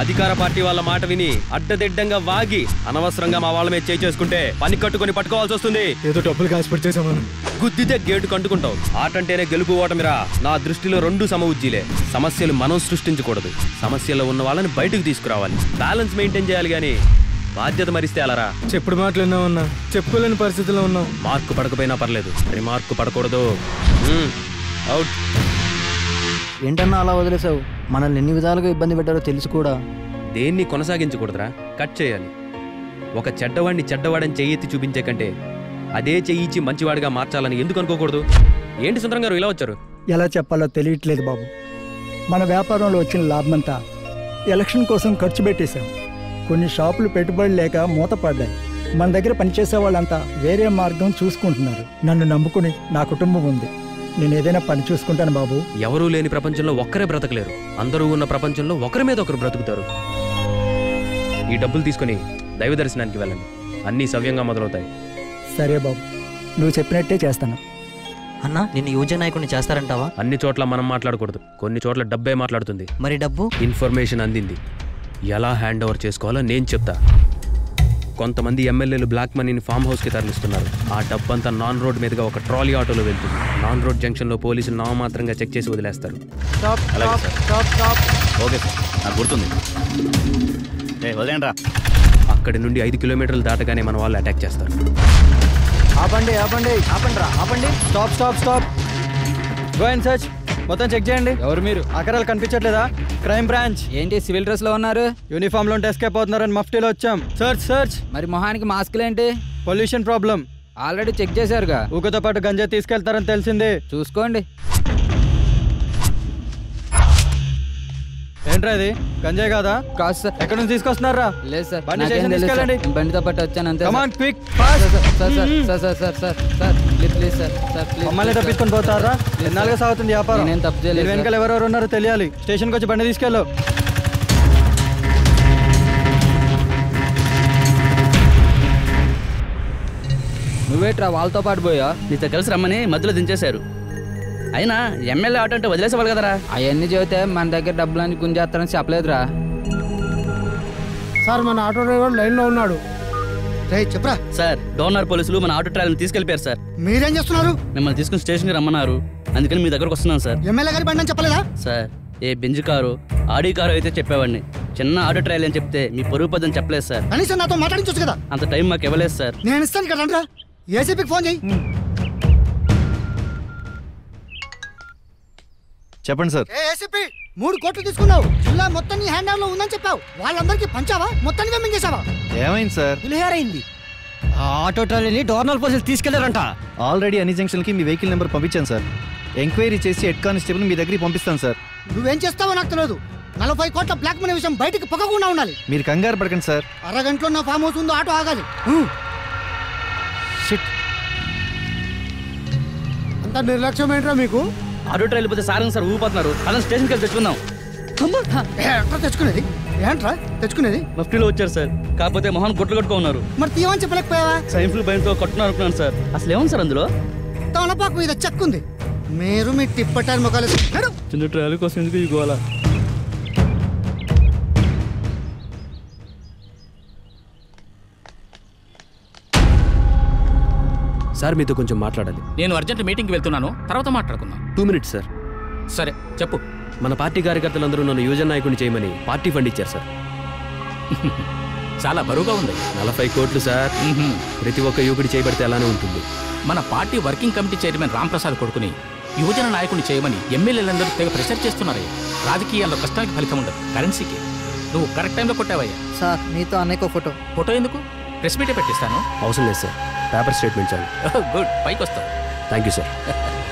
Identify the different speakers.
Speaker 1: అధికార పార్టీ వాళ్ళ మాట విని అడ్డదిడ్డంగా వాగి అనవసరంగా మా వాళ్ళ మీద చేయి చేసుకుంటే పని కట్టుకొని పట్టుకోవాల్సి వస్తుంది.
Speaker 2: ఏదో డబ్బులు కాసి చేసామని
Speaker 1: గుద్దితే గేటు కంటుకుంటావు. ఆటంటేనే గెలుపు ఓటమిరా. నా దృష్టిలో రెండు సమవుజ్జీలే సమస్యలు మనం సృష్టించకూడదు. సమస్యలో ఉన్న వాళ్ళని బయటకు తీసుకురావాలి. బ్యాలెన్స్ మెయింటైన్ చేయాలి కానీ బాధ్యత మరిస్తే అలరా
Speaker 2: చెప్పుడు మాటలు విన్నామన్నా చెప్పుకోలేని పరిస్థితిలో ఉన్నాం.
Speaker 1: మార్కు పడకపోయినా పర్లేదు. రిమార్కు పడకూడదు. మ్మ్. అవుట్.
Speaker 3: ఏంటన్నా అలా వదిలేసావు? మనల్ని ఎన్ని విధాలుగా ఇబ్బంది పెట్టారో తెలుసు కూడా.
Speaker 1: దేన్ని కొనసాగించకూడదురా? కట్ చేయాలి. ఒక చెడ్డవాడిని చెడ్డవాడని చెయ్యెత్తి చూపించే కంటే అదే చెయ్యిచ్చి మంచివాడిగా మార్చాలని ఎందుకు అనుకోకూడదు? ఏంటి సుందరం గారు ఇలా వచ్చారు?
Speaker 4: ఎలా చెప్పాలో తెలియట్లేదు బాబు. మన వ్యాపారంలో వచ్చిన లాభమంతా ఎలక్షన్ కోసం ఖర్చు పెట్టేశాం. కొన్ని షాపులు పెట్టుబడి లేక మూతపడ్డాయి. మన దగ్గర పనిచేసే వాళ్ళంతా వేరే మార్గం చూసుకుంటున్నారు. నన్ను నమ్ముకుని నా కుటుంబం ఉంది. నేను ఏదైనా పని చూసుకుంటాను బాబు.
Speaker 1: ఎవరూ లేని ప్రపంచంలో ఒక్కరే బ్రతకలేరు. అందరూ ఉన్న ప్రపంచంలో ఒకరి మీద ఒకరు బ్రతుకుతారు. ఈ డబ్బులు తీసుకొని దైవ దర్శనానికి వెళ్ళండి. అన్నీ సవ్యంగా మొదలవుతాయి.
Speaker 4: సరే బాబు. నువ్వు చెప్పినట్టే చేస్తాను.
Speaker 3: అన్నా నిన్ను యువజన నాయకుడిని చేస్తారంటావా?
Speaker 1: అన్ని చోట్ల మనం మాట్లాడకూడదు. కొన్ని చోట్ల డబ్బే మాట్లాడుతుంది.
Speaker 3: మరి డబ్బు?
Speaker 1: ఇన్ఫర్మేషన్ అందింది. ఎలా హ్యాండ్ ఓవర్ చేసుకోవాలో నేను చెప్తా. కొంతమంది ఎమ్మెల్యేలు బ్లాక్ మనీని ఫామ్ హౌస్కి తరలిస్తున్నారు. ఆ డబ్బంతా నాన్ రోడ్ మీదుగా ఒక ట్రాలీ ఆటోలో వెళ్తుంది. నాన్ రోడ్ జంక్షన్లో పోలీసులు నామమాత్రంగా చెక్ చేసి వదిలేస్తారు. ఓకే సార్ నాకు గుర్తుంది. అక్కడి నుండి ఐదు కిలోమీటర్లు దాటగానే మన వాళ్ళు అటాక్ చేస్తారు.
Speaker 3: ఆపండి ఆపండి ఆపండి రా ఆపండి.
Speaker 2: Stop stop stop. Go and search. మొత్తం చెక్ చేయండి. ఎవరు మీరు? అకరాలు కనిపించట్లేదా? క్రైమ్ బ్రాంచ్
Speaker 5: ఏంటి సివిల్ డ్రెస్లో ఉన్నారు?
Speaker 2: యూనిఫామ్లో ఎస్కేప్ అవుతున్నారని మఫ్టీలో వచ్చాం. సర్చ్ సర్చ్
Speaker 5: మరి మొహానికి మాస్కులు ఏంటి?
Speaker 2: పొల్యూషన్ ప్రాబ్లం
Speaker 5: ఆల్రెడీ చెక్ చేశారుగా.
Speaker 2: ఊకతో పాటు గంజా తీసుకెళ్తారని తెలిసింది.
Speaker 5: చూసుకోండి.
Speaker 2: ఏంట్రా ఇది? గంజాయి కాదా?
Speaker 5: కాదు సార్
Speaker 2: ఎక్కడ నుంచి తీసుకొస్తున్నారా?
Speaker 5: లేదు సార్
Speaker 2: బండి స్టేషన్
Speaker 5: బండితో పాటు వచ్చాను అంతే
Speaker 2: come on quick
Speaker 5: sir sir sir sir please sir sir please
Speaker 2: మమ్మల్ని తప్పించుకొని పోతారా? ఎన్నాళ్ళుగా సాగుతుంది వ్యాపారం?
Speaker 5: నేను తప్పు చేయలేదు
Speaker 2: వెనకాల ఎవరెవరు ఉన్నారో తెలియాలి. స్టేషన్కి వచ్చి బండి తీసుకెళ్ళు.
Speaker 5: నువ్వేట్రా వాళ్ళతో పాటు పోయా?
Speaker 6: నీతో కలిసి రమ్మని మధ్యలో దించేశారు. అయినా ఎమ్మెల్యే ఆటో అంటే వదిలేసేవాళ్ళు కదరా?
Speaker 5: అవన్నీ చెబితే మన దగ్గర డబ్బులన్నీ గుంజేస్తారని చెప్పలేదురా.
Speaker 7: సార్ మన ఆటో డ్రైవర్ లైన్లో ఉన్నాడు. రే చెప్పరా?
Speaker 6: సార్ డోనర్ పోలీసులు మన ఆటో ట్రావెల్ని తీసుకెళ్ళిపోయారు సార్.
Speaker 7: మీరేం చేస్తున్నారు?
Speaker 6: మిమ్మల్ని తీసుకుని స్టేషన్కి రమ్మన్నారు. అందుకని మీ దగ్గరకు వస్తున్నాను సార్.
Speaker 7: ఎమ్మెల్యే గారి బండి అని చెప్పలేదా?
Speaker 6: సార్ ఏ బెంజ్ కారు ఆడి కారు అయితే చెప్పేవాడిని. చిన్న ఆటో ట్రయల్ అని చెప్తే మీ పరుగు పదని చెప్పలేదు సార్.
Speaker 7: కనీసం నాతో మాట్లాడించవచ్చు కదా.
Speaker 6: అంత టైం మాకు ఇవ్వలేదు సార్.
Speaker 7: నేను ఇస్తాను రండ్రా. ఏసీపీకి ఫోన్ చేయి.
Speaker 8: చెప్పండి సార్.
Speaker 7: మూడు కోట్లు తీసుకున్నావు. జిల్లా మొత్తం నీ హ్యాండ్లో ఉందని చెప్పావు. వాళ్ళందరికీ పంచావా? మొత్తానికి పంపించేశావా
Speaker 8: ఏమైంది సార్?
Speaker 2: పులిహారైంది. ఆటో ట్రాలీని డోర్నల్ పోలీసులు తీసుకెళ్ళారంట.
Speaker 8: ఆల్రెడీ అన్ని జంక్షన్కి మీ వెహికల్ నెంబర్ పంపించాను సార్. ఎంక్వైరీ చేసి హెడ్ కానిస్టేబుల్ మీ దగ్గరికి పంపిస్తాను సార్.
Speaker 7: నువ్వేం చేస్తావో నాకు తెలియదు నలభై కోట్ల బ్లాక్ మనీ విషయం బయటికి పొగకుండా ఉండాలి.
Speaker 8: మీరు కంగారు పడకండి సార్.
Speaker 7: అరగంటలో నా ఫామ్ హౌస్ ఉందో ఆటో ఆగాలి. అంత నిర్లక్ష్యం ఏంట్రా మీకు?
Speaker 6: ఆటో ట్రయల్ పోతే సార్ సార్ ఊగిపోతున్నారు అలా స్టేషన్కి వెళ్ళి తెచ్చుకుందాం.
Speaker 7: ఎట్లా తెచ్చుకునేది? ఏంట్రా తెచ్చుకునేది?
Speaker 6: మఫ్టీలో వచ్చారు సార్. కాకపోతే మొహన్ గుట్లు కట్టుకో ఉన్నారు
Speaker 7: మరి తీయమని చెప్పలేకపోయావా?
Speaker 6: సైన్ఫుల్ భయంతో కట్టున్నారు అనుకున్నాను సార్. అసలు ఏముంది సార్ అందులో?
Speaker 7: తమలపాకు మీద చెక్ ఉంది మీరు మీ ముఖాలు నడు.
Speaker 6: చిన్న ట్రయల్ కోసం ఎందుకు ఇవ్వాలా
Speaker 1: సార్ మీతో కొంచెం మాట్లాడాలి.
Speaker 9: నేను అర్జెంట్ మీటింగ్కి వెళ్తున్నాను. తర్వాత మాట్లాడుకుందాం.
Speaker 1: Two minutes sir.
Speaker 9: సరే చెప్పు.
Speaker 1: మన పార్టీ కార్యకర్తలందరూ నన్ను యువజన నాయకుడిని చేయమని పార్టీ ఫండ్ ఇచ్చారు సార్.
Speaker 9: చాలా బరువుగా ఉంది.
Speaker 1: నలభై కోట్లు సార్. ప్రతి ఒక్క యువకుడి చేయబడితే అలానే ఉంటుంది.
Speaker 9: మన party working committee chairman Ramprasad కొడుకుని యువజన నాయకుని చేయమని ఎమ్మెల్యేలందరూ తెగ ప్రెషర్ చేస్తున్నారయ్యా రాజకీయాల్లో కష్టానికి ఫలితం ఉండదు. కరెన్సీకి. నువ్వు కరెక్ట్ టైంలో కొట్టావయ్యా.
Speaker 3: సార్ నీతో అన్నయ్య ఫోటో.
Speaker 9: ఫోటో ఎందుకు? ప్రెస్ మీటే పెట్టిస్తాను.
Speaker 1: అవసరం లేదు సార్. పేపర్ స్టేట్మెంట్ చాలు.
Speaker 9: గుడ్. పైకి వస్తావు
Speaker 1: థ్యాంక్ యూ సార్.